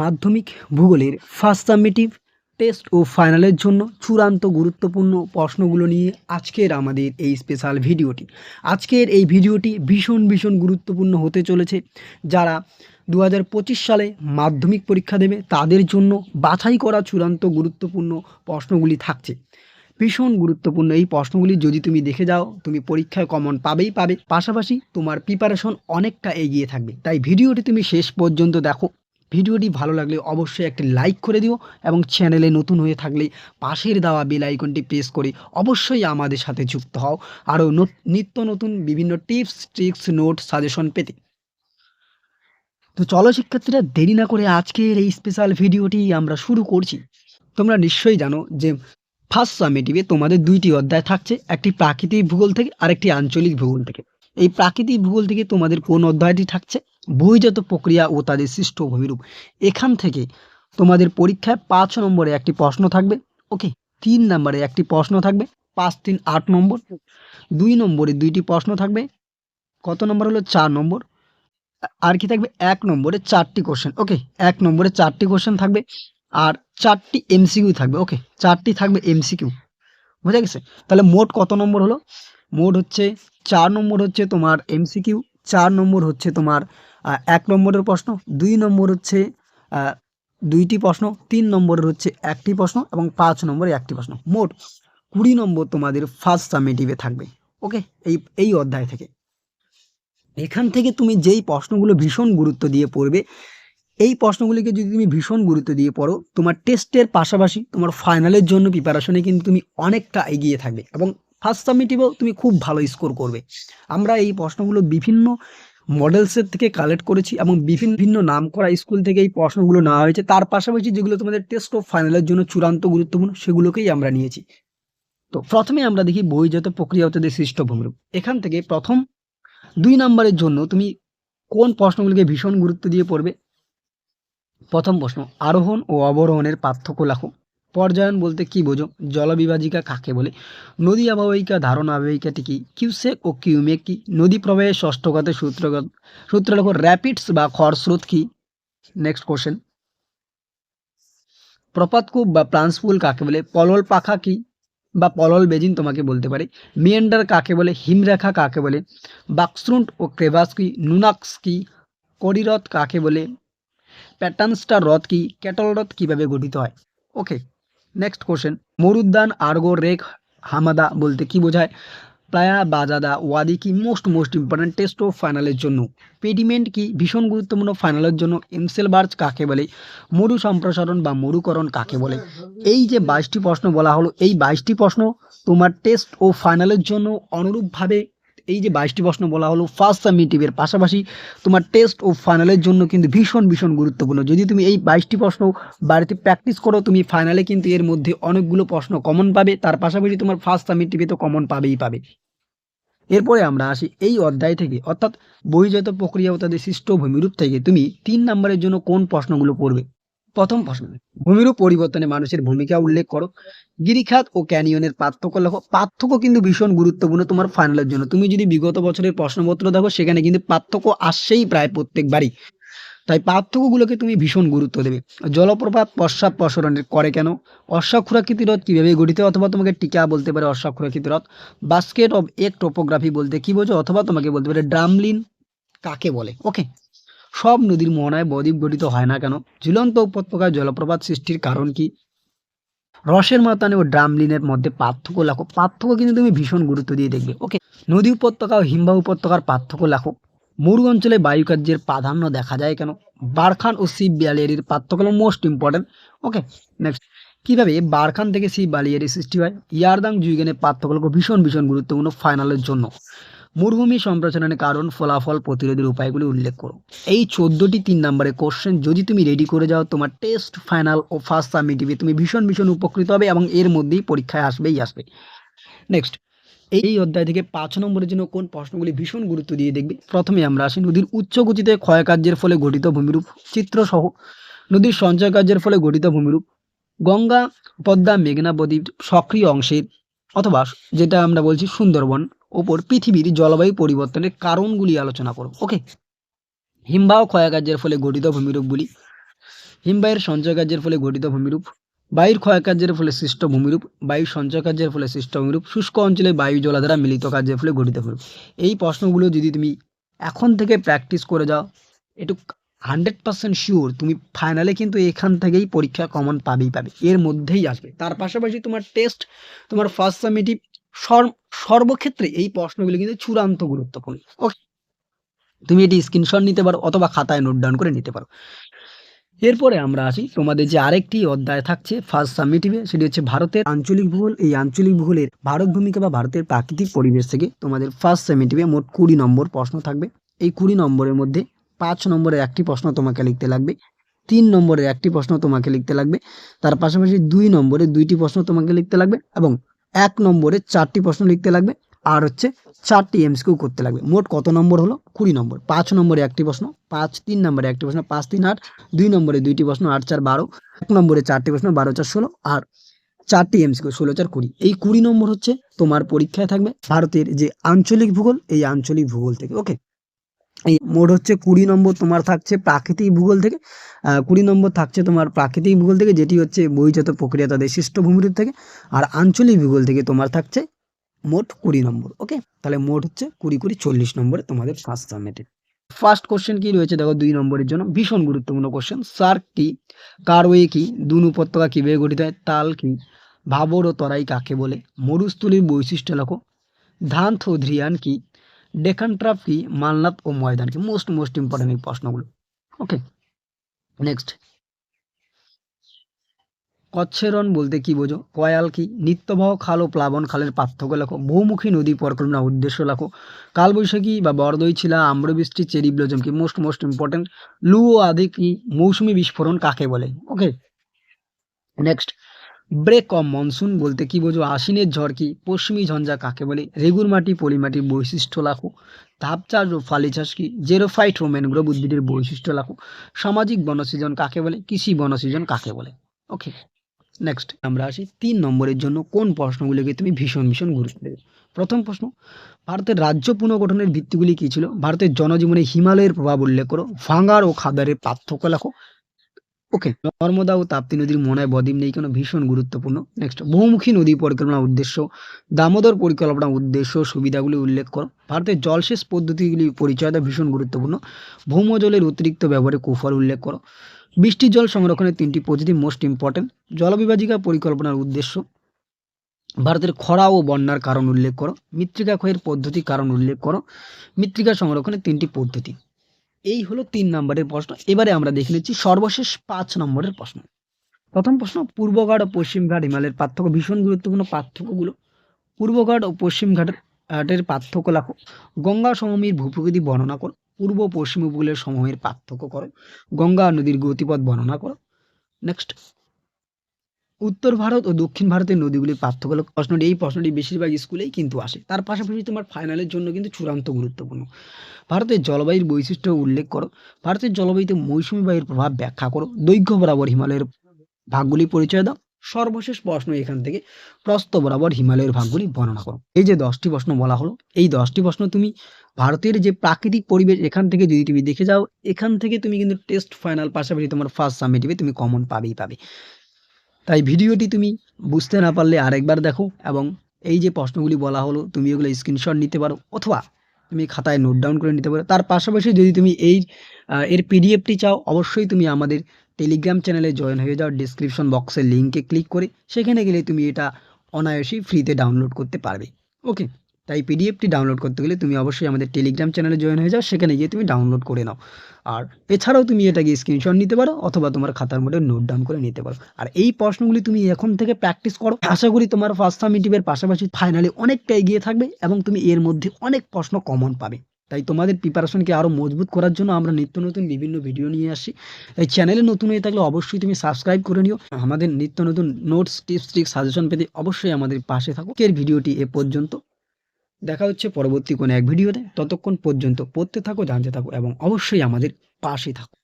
মাধ্যমিক ভূগোলের first সাবমিটিভ test ও ফাইনালের জন্য চূড়ান্ত গুরুত্বপূর্ণ প্রশ্নগুলো নিয়ে আজকের আমাদের এই স্পেশাল ভিডিওটি। আজকের এই ভিডিওটি ভীষণ ভীষণ গুরুত্বপূর্ণ হতে চলেছে। যারা দু হাজার পঁচিশ সালে মাধ্যমিক পরীক্ষা দেবে, তাদের জন্য বাছাই করা চূড়ান্ত গুরুত্বপূর্ণ প্রশ্নগুলি থাকছে। ভীষণ গুরুত্বপূর্ণ এই প্রশ্নগুলি যদি তুমি দেখে যাও, তুমি পরীক্ষায় কমন পাবেই পাবে। পাশাপাশি তোমার প্রিপারেশন অনেকটা এগিয়ে থাকবে। তাই ভিডিওটি তুমি শেষ পর্যন্ত দেখো। ভিডিওটি ভালো লাগলে অবশ্যই একটি লাইক করে দিও এবং চ্যানেলে নতুন হয়ে থাকলে পাশের দেওয়া বেল আইকনটি প্রেস করে অবশ্যই আমাদের সাথে যুক্ত হও। আরও নিত্য নতুন বিভিন্ন টিপস, ট্রিক্স, নোট, সাজেশন পেতে। তো চলো শিক্ষার্থীরা, দেরি না করে আজকের এই স্পেশাল ভিডিওটি আমরা শুরু করছি। তোমরা নিশ্চয়ই জানো যে ফার্স্ট সামেটিভে তোমাদের দুইটি অধ্যায় থাকছে, একটি প্রাকৃতিক ভূগোল থেকে আরেকটি আঞ্চলিক ভূগোল থেকে। এই প্রাকৃতিক ভূগোল থেকে তোমাদের কোন অধ্যায়টি থাকছে? বহিজাত প্রক্রিয়া ও তাদের সৃষ্ট ভূমিরূপ। এখান থেকে তোমাদের পরীক্ষায় পাঁচ নম্বরে একটি প্রশ্ন থাকবে, ওকে? তিন নম্বরে একটি প্রশ্ন থাকবে, পাঁচ, তিন, আট নম্বর। দুই নম্বরে দুইটি প্রশ্ন থাকবে, কত নম্বর হলো? চার নম্বর। আর কি থাকবে? এক নম্বরে চারটি কোশ্চেন ওকে? এক নম্বরে চারটি কোশ্চেন থাকবে, আর চারটি এমসিকিউ থাকবে, ওকে? চারটি থাকবে এমসিকিউ বোঝা গেছে? তাহলে মোট কত নম্বর হলো? মোট হচ্ছে, চার নম্বর হচ্ছে তোমার এমসিকিউ চার নম্বর হচ্ছে তোমার এক নম্বরের প্রশ্ন, দুই নম্বর হচ্ছে দুইটি প্রশ্ন, তিন নম্বরের হচ্ছে একটি প্রশ্ন এবং পাঁচ নম্বরে একটি প্রশ্ন। মোট কুড়ি নম্বর তোমাদের ফার্স্ট সামেটিভে থাকবে। ওকে এই এই অধ্যায় থেকে। এখান থেকে তুমি যেই প্রশ্নগুলো ভীষণ গুরুত্ব দিয়ে পড়বে, এই প্রশ্নগুলিকে যদি তুমি ভীষণ গুরুত্ব দিয়ে পড়ো, তোমার টেস্টের পাশাপাশি তোমার ফাইনালের জন্য প্রিপারেশনে কিন্তু তুমি অনেকটা এগিয়ে থাকবে এবং ফার্স্ট সাবমিটিভেও তুমি খুব ভালো স্কোর করবে। আমরা এই প্রশ্নগুলো বিভিন্ন মডেলসের থেকে কালেক্ট করেছি এবং বিভিন্ন ভিন্ন নাম করা স্কুল থেকে এই প্রশ্নগুলো নেওয়া হয়েছে। তার পাশাপাশি যেগুলো তোমাদের টেস্ট ও ফাইনালের জন্য চূড়ান্ত গুরুত্বপূর্ণ, সেগুলোকেই আমরা নিয়েছি। তো প্রথমে আমরা দেখি বহিজাত প্রক্রিয়া হতে সৃষ্ট ভূমিরূপ এখান থেকে প্রথম দুই নম্বরের জন্য তুমি কোন প্রশ্নগুলিকে ভীষণ গুরুত্ব দিয়ে পড়বে? প্রথম প্রশ্ন, আরোহণ ও অবরোহণের পার্থক্য লেখো। পর্যায়ন বলতে কি বোঝো? জলবিভাজিকা কাকে বলে? নদী আবহাওয়িকা, ধারণা আবহাওয়িকাটি কি? কিউসেক ও কিউমেক কি? নদী প্রবাহের ষষ্ঠগত সূত্রগত সূত্র লেখো র্যাপিডস বা খরস্রোত কি? নেক্সট কোশ্চেন প্রপাতকূপ বা প্লান্সপুল কাকে বলে? পলল পাখা কি? বা পলল বেজিন তোমাকে বলতে পারে। মিয়েন্ডার কাকে বলে? হিমরেখা কাকে বলে? বাক্সরুন্ট ও ক্রেভাস কি? নুনাক্স কি? করিরথ কাকে বলে? প্যাটার্নস্টার হ্রদ কি? ক্যাটল হ্রদ কীভাবে গঠিত হয়? ওকে নেক্সট কোশ্চেন মরুদ্যান আর্গো রেক হামাদা বলতে কি বোঝায়? প্লায়া বাজাদা ওয়াদি কি মোস্ট মোস্ট ইম্পর্ট্যান্ট টেস্ট ও ফাইনালের জন্য? পেডিমেন্ট কি ভীষণ গুরুত্বপূর্ণ ফাইনালের জন্য? এমসেলবার্জ কাকে বলে? মরু সম্প্রসারণ বা মরুকরণ কাকে বলে? এই যে বাইশটি প্রশ্ন বলা হলো, এই বাইশটি প্রশ্ন তোমার টেস্ট ও ফাইনালের জন্য অনুরূপভাবে এই যে বাইশটি প্রশ্ন বলা হলো ফার্স্ট সাবমিটিভের পাশাপাশি তোমার টেস্ট ও ফাইনালের জন্য কিন্তু ভীষণ ভীষণ গুরুত্বপূর্ণ। যদি তুমি এই বাইশটি প্রশ্ন বাড়িতে প্র্যাকটিস করো, তুমি ফাইনালে কিন্তু এর মধ্যে অনেকগুলো প্রশ্ন কমন পাবে। তার পাশাপাশি তোমার ফার্স্ট সাবমিটিভে তো কমন পাবেই পাবে। এরপরে আমরা আসি এই অধ্যায় থেকে। অর্থাৎ বহিজাত প্রক্রিয়া ও তাদের সৃষ্ট ভূমিরূপ থেকে তুমি তিন নম্বরের জন্য কোন প্রশ্নগুলো পড়বে? প্রথম প্রশ্ন। ভূমিরূপ পরিবর্তনে মানুষের ভূমিকা উল্লেখ করো। গিরিখাত ও ক্যানিয়নের পার্থক্য লেখো। পার্থক্য কিন্তু ভীষণ গুরুত্বপূর্ণ তোমার ফাইনালের জন্য। তুমি যদি বিগত বছরের প্রশ্নপত্র দেখো, সেখানে কিন্তু পার্থক্য আসছেই প্রায় প্রত্যেকবারই তাই পার্থক্যগুলোকে তুমি ভীষণ গুরুত্ব দেবে। জলপ্রপাত, পশ্চাৎ প্রসরণের করে কেন? অশ্বাক্ষুরাকৃতি হ্রদ কীভাবে গঠিত? অথবা তোমাকে টিকা বলতে পারে অশ্বাক্ষুরাকৃতি হ্রদ বাস্কেট অব এক টোপোগ্রাফি বলতে কি বোঝো? অথবা তোমাকে বলতে পারে ড্রামলিন কাকে বলে? ওকে সব নদীর মোহনায় বদ্বীপ গঠিত হয় না কেন? ঝুলন্ত উপত্যকায় জলপ্রপাত সৃষ্টির কারণ কি? রসের মাতানে ও ড্রামলিনের মধ্যে পার্থক্য লেখো। পার্থক্য কিন্তু তুমি ভীষণ গুরুত্ব দিয়ে দেখবে। ওকে নদী উপত্যকা ও হিমবাহ উপত্যকার পার্থক্য লেখো। মরু অঞ্চলে বায়ুকার্যের প্রাধান্য দেখা যায় কেন? বারখান ও শিব বিয়ালিয়ারির পার্থক্য মোস্ট ইম্পর্টেন্ট ওকে নেক্সট কীভাবে বারখান থেকে শিব বালিয়ারি সৃষ্টি হয়? ইয়ারদাং জুইগেনের পার্থক্য ভীষণ ভীষণ গুরুত্বপূর্ণ ফাইনালের জন্য। মরুভূমি সম্প্রসারণের কারণ, ফলাফল, প্রতিরোধের উপায়গুলি উল্লেখ করো। এই চোদ্দোটি তিন নম্বরের কোশ্চেন যদি তুমি রেডি করে যাও, তোমার টেস্ট ফাইনাল ও ফার্স্ট সাবমিটিভে তুমি ভীষণ ভীষণ উপকৃত হবে এবং এর মধ্যেই পরীক্ষায় আসবেই আসবে। নেক্সট এই অধ্যায় থেকে পাঁচ নম্বরের জন্য কোন প্রশ্নগুলি ভীষণ গুরুত্ব দিয়ে দেখবে? প্রথমে আমরা আসি নদীর উচ্চ গতিতে ক্ষয়কার্যের ফলে গঠিত ভূমিরূপ, চিত্রসহ। নদীর সঞ্চয় কার্যের ফলে গঠিত ভূমিরূপ, গঙ্গা, পদ্মা, মেঘনা বদ্বীপ সক্রিয় অংশের অথবা যেটা আমরা বলছি সুন্দরবন ওপর পৃথিবীর জলবায়ু পরিবর্তনের কারণগুলি আলোচনা করব। ওকে হিমবাহ ক্ষয়কার্যের ফলে গঠিত ভূমিরূপগুলি হিমবাহের সঞ্চয় কার্যের ফলে গঠিত ভূমিরূপ। বায়ুর ক্ষয়কার্যের ফলে সৃষ্ট ভূমিরূপ। বায়ু সঞ্চয় কার্যের ফলে সৃষ্ট ভূমিরূপ। শুষ্ক অঞ্চলে বায়ু জলাধারা মিলিত কার্যের ফলে গঠিত ভূমিরূপ। এই প্রশ্নগুলো যদি তুমি এখন থেকে প্র্যাকটিস করে যাও একটু হান্ড্রেড পার্সেন্ট শিওর তুমি ফাইনালে কিন্তু এখান থেকেই পরীক্ষা কমন পাবেই পাবে। এর মধ্যেই আসবে। তার পাশাপাশি তোমার টেস্ট তোমার ফার্স্ট সামিটিভ সর্বক্ষেত্রে এই প্রশ্নগুলো কিন্তু চূড়ান্ত গুরুত্বপূর্ণ। ওকে তুমি এটি স্ক্রিনশট নিতে পারো অথবা খাতায় নোট ডাউন করে নিতে পারো। এরপরে আমরা আসি, তোমাদের যে আরেকটি অধ্যায় থাকছে ফার্স্ট সামিটিভে সেটি হচ্ছে ভারতের আঞ্চলিক ভূগোল। এই আঞ্চলিক ভূগোলের ভারত ভূমিকা বা ভারতের প্রাকৃতিক পরিবেশ থেকে তোমাদের ফার্স্ট সামিটিভে মোট কুড়ি নম্বর প্রশ্ন থাকবে। এই কুড়ি নম্বরের মধ্যে পাঁচ নম্বরের একটি প্রশ্ন তোমাকে লিখতে লাগবে, তিন নম্বরের একটি প্রশ্ন তোমাকে লিখতে লাগবে, তার পাশাপাশি দুই নম্বরে দুইটি প্রশ্ন তোমাকে লিখতে লাগবে এবং এক নম্বরে চারটি প্রশ্ন লিখতে লাগবে, আর হচ্ছে চারটি এমসকিউ করতে লাগবে। মোট কত নম্বর হলো? কুড়ি নম্বর। পাঁচ নম্বরে একটি প্রশ্ন, পাঁচ, তিন নম্বরে একটি প্রশ্ন, পাঁচ, তিন, আট, দুই নম্বরে দুইটি প্রশ্ন, আট, চার, বারো, এক নম্বরে চারটি প্রশ্ন, বারো, চার, ষোলো, আর চারটি এমসিকিউ ষোলো, চার, কুড়ি। এই কুড়ি নম্বর হচ্ছে তোমার পরীক্ষায় থাকবে ভারতের যে আঞ্চলিক ভূগোল, এই আঞ্চলিক ভূগোল থেকে ওকে এই মোট হচ্ছে কুড়ি নম্বর তোমার থাকছে প্রাকৃতিক ভূগোল থেকে কুড়ি নম্বর থাকছে তোমার প্রাকৃতিক ভূগোল থেকে, যেটি হচ্ছে বহিজাত প্রক্রিয়া তাদের সৃষ্ট থেকে, আর আঞ্চলিক ভূগোল থেকে তোমার থাকছে মোট কুড়ি নম্বর ওকে তাহলে মোট হচ্ছে কুড়ি কুড়ি চল্লিশ নম্বরে তোমাদের ফার্স্ট সাবমিটেড ফার্স্ট কোশ্চেন কি রয়েছে? দেখো দুই নম্বরের জন্য ভীষণ গুরুত্বপূর্ণ কোশ্চেন সার্ক কি? কারওয়ে কি? দুন উপত্যকা কীভাবে গঠিত হয়? তাল কি? ভাবর ও তরাই কাকে বলে? মরুস্থলীর বৈশিষ্ট্য লেখো। ধান থোধরিয়ান কি? ডেকান ট্রাপ কি মালনাথ ও ময়দান কি মোস্ট মোস্ট ইম্পর্টেন্ট এই প্রশ্নগুলো ওকে নেক্সট কচ্ছেরন বলতে কি বোঝো? কয়াল কি? নিত্যবাহ খাল ও প্লাবন খালের পার্থক্য লেখো। বহুমুখী নদী পরিকল্পনা উদ্দেশ্য লেখো। কালবৈশাখী বা বরদই ছিলা আম্রবৃষ্টি, চেরি ব্লজম কি মোস্ট মোস্ট ইম্পর্টেন্ট লু ও আদি কি মৌসুমি বিস্ফোরণ কাকে বলে? Okay next break of monsoon বলতে কি বোঝো? আশ্বিনের ঝড় কি? পশ্চিমী ঝঞ্ঝা কাকে বলে? রেগুর মাটি পলিমাটির বৈশিষ্ট্য লাখো। ধাপ চাষ ও ফালি চাষ কি? জেরোফাইট ও ম্যানগ্রোভ উদ্ভিদের বৈশিষ্ট্য লাখো। সামাজিক বনসৃজন কাকে বলে? কৃষি বনসৃজন কাকে বলে? ওকে নেক্সট আমরা আসি তিন নম্বরের জন্য কোন প্রশ্নগুলিকে তুমি ভীষণ ভীষণ গুরুত্ব দেবে। প্রথম প্রশ্ন, ভারতের রাজ্য পুনর্গঠনের ভিত্তিগুলি কী ছিল? ভারতের জনজীবনে হিমালয়ের প্রভাব উল্লেখ করো। ভাঙার ও খাদারের পার্থক্য লেখো। ওকে নর্মদা ও তাপ্তি নদীর মনায় বদ্বীপ নেই কেন? ভীষণ গুরুত্বপূর্ণ। নেক্সট বহুমুখী নদী পরিকল্পনা উদ্দেশ্য। দামোদর পরিকল্পনা উদ্দেশ্য সুবিধাগুলি উল্লেখ করো। ভারতের জলসেচ পদ্ধতিগুলি পরিচয় দেওয়া ভীষণ গুরুত্বপূর্ণ। ভৌমজলের অতিরিক্ত ব্যবহারে কুফল উল্লেখ করো। বৃষ্টির জল সংরক্ষণের তিনটি পদ্ধতি মোস্ট ইম্পর্টেন্ট জলবিভাজিকা পরিকল্পনার উদ্দেশ্য। ভারতের খরা ও বন্যার কারণ উল্লেখ করো। মৃত্তিকা ক্ষয়ের পদ্ধতি কারণ উল্লেখ করো। মৃত্তিকা সংরক্ষণের তিনটি পদ্ধতি। এই হলো তিন নম্বরের প্রশ্ন। এবারে আমরা দেখে নিচ্ছি সর্বশেষ পাঁচ নম্বরের প্রশ্ন। প্রথম প্রশ্ন, পূর্বঘাট ও পশ্চিমঘাট হিমালয়ের পার্থক্য, ভীষণ গুরুত্বপূর্ণ পার্থক্যগুলো। পূর্বঘাট ও পশ্চিমঘাটের ঘাটের পার্থক্য লেখো। গঙ্গা সমভূমির ভূপ্রকৃতি বর্ণনা করো। পূর্ব পশ্চিম উপকূলের সমূহের পার্থক্য করো। গঙ্গা নদীর গতিপথ বর্ণনা করো। নেক্সট উত্তর ভারত ও দক্ষিণ ভারতের নদীগুলির পার্থক্য প্রশ্নটি এই, প্রশ্নটি বেশিরভাগ স্কুলেই কিন্তু আসে। তার পাশাপাশি তোমার ফাইনালের জন্য কিন্তু চূড়ান্ত গুরুত্বপূর্ণ। ভারতের জলবায়ুর বৈশিষ্ট্য উল্লেখ করো। ভারতের জলবায়ুতে মৌসুমী বায়ুর প্রভাব ব্যাখ্যা করো। দৈর্ঘ্য বরাবর হিমালয়ের ভাগগুলি পরিচয় দাও। সর্বশেষ প্রশ্ন এখান থেকে, প্রস্থ বরাবর হিমালয়ের ভাগগুলি বর্ণনা করো। এই যে দশটি প্রশ্ন বলা হলো, এই দশটি প্রশ্ন তুমি ভারতের যে প্রাকৃতিক পরিবেশ, এখান থেকে যদি তুমি দেখে যাও, এখান থেকে তুমি কিন্তু টেস্ট ফাইনাল পাশাপাশি তোমার ফার্স্ট সামিটিভে তুমি কমন পাবেই পাবে। তাই ভিডিওটি তুমি বুঝতে না পারলে আরেকবার দেখো এবং এই যে প্রশ্নগুলি বলা হলো, তুমি ওগুলো স্ক্রিনশট নিতে পারো অথবা তুমি খাতায় নোট ডাউন করে নিতে পারো। তার পাশাপাশি যদি তুমি এই এর পিডিএফটি চাও, অবশ্যই তুমি আমাদের টেলিগ্রাম চ্যানেলে জয়েন হয়ে যাও। ডিসক্রিপশন বক্সের লিঙ্কে ক্লিক করে সেখানে গেলে তুমি এটা অনায়াসেই ফ্রিতে ডাউনলোড করতে পারবে। ওকে তাই পিডিএফটি ডাউনলোড করতে গেলে তুমি অবশ্যই আমাদের টেলিগ্রাম চ্যানেলে জয়েন হয়ে যাও, সেখানে গিয়ে তুমি ডাউনলোড করে নাও। আর এছাড়াও তুমি এটাকে স্ক্রিনশট নিতে পারো অথবা তোমার খাতার মধ্যে নোট ডাউন করে নিতে পারো। আর এই প্রশ্নগুলি তুমি এখন থেকে প্র্যাকটিস করো। আশা করি তোমার ফার্স্ট সামিটিভের পাশাপাশি ফাইনালে অনেকটা এগিয়ে থাকবে এবং তুমি এর মধ্যে অনেক প্রশ্ন কমন পাবে। তাই তোমাদের প্রিপারেশনকে আরও মজবুত করার জন্য আমরা নিত্য নতুন বিভিন্ন ভিডিও নিয়ে আসি। এই চ্যানেলে নতুন হয়ে থাকলে অবশ্যই তুমি সাবস্ক্রাইব করে নিও। আমাদের নিত্য নতুন নোটস টিপস ট্রিক সাজেশন পেতে অবশ্যই আমাদের পাশে থাকো। এর ভিডিওটি এ পর্যন্ত। দেখা হচ্ছে পরবর্তী কোনো এক ভিডিওতে। ততক্ষণ পর্যন্ত পড়তে থাকো, জানতে থাকো এবং অবশ্যই আমাদের পাশে থাকো।